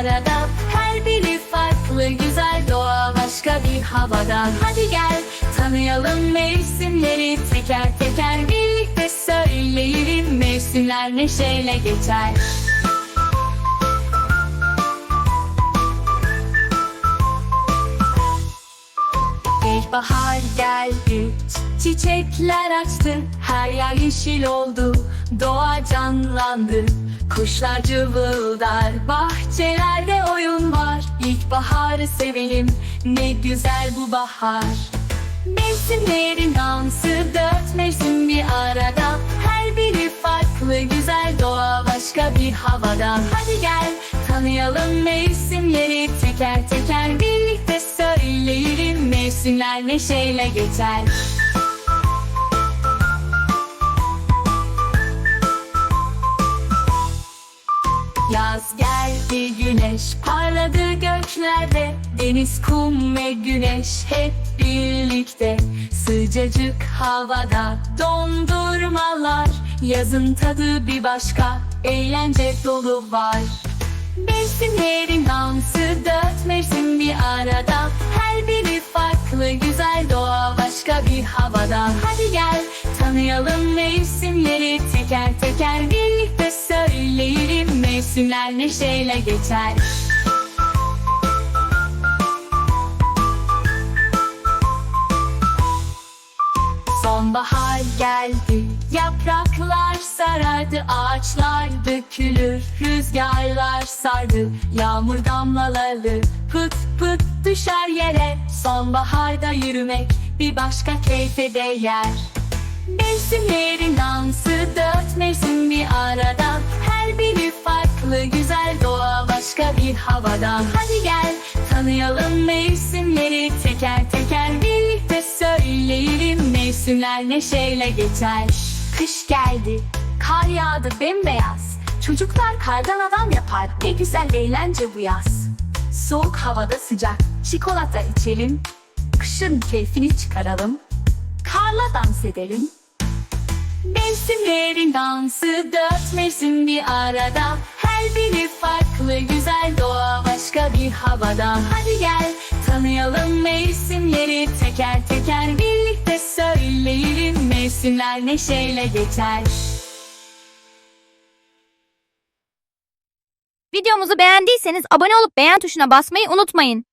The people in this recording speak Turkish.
arada. Her biri farklı güzel doğa başka bir havada. Hadi gel tanıyalım mevsimleri. Teker teker Birlikte söyleyelim mevsimler neşeyle geçer. Bahar geldi Çiçekler açtı Her yer yeşil oldu Doğa canlandı. Kuşlar cıvıldar, bahçelerde oyun var. İlkbaharı sevelim, ne güzel bu bahar. Mevsimlerin dansı, dört mevsim bir arada. Her biri farklı, güzel doğa başka bir havada. Hadi gel, tanıyalım mevsimleri teker teker birlikte söyleyelim. Mevsimler neşeyle geçer. Yaz geldi güneş parladı göklerde. Deniz, kum ve güneş hep birlikte. Sıcacık havada dondurmalar. Yazın tadı bir başka eğlence dolu var. Mevsimlerin dansı dört mevsim bir arada. Her biri farklı güzel doğa başka bir havada. Hadi gel tanıyalım mevsimleri. Teker teker birlikte söyleyelim. Mevsimler neşeyle geçer. Sonbahar geldi, yapraklar sarardı, ağaçlar dökülür, rüzgarlar sardı, yağmur damlaları pıt pıt düşer yere. Sonbaharda yürümek bir başka keyfe değer. Mevsimlerin dansı dört mevsim bir arada. Her biri farklı güzel doğa başka bir havada. Hadi gel tanıyalım mevsimleri teker teker. Birlikte söyleyelim Mevsimler neşeyle geçer. Kış geldi, kar yağdı bembeyaz. Çocuklar kardan adam yapar ne güzel eğlence bu yaz. Soğuk havada sıcak çikolata içelim. Kışın keyfini çıkaralım. Karla dans edelim Mevsimlerin dansı dört mevsim bir arada. Her biri farklı güzel doğa başka bir havada. Hadi gel tanıyalım mevsimleri teker teker. Birlikte söyleyelim Mevsimler neşeyle geçer. Videomuzu beğendiyseniz abone olup beğen tuşuna basmayı unutmayın.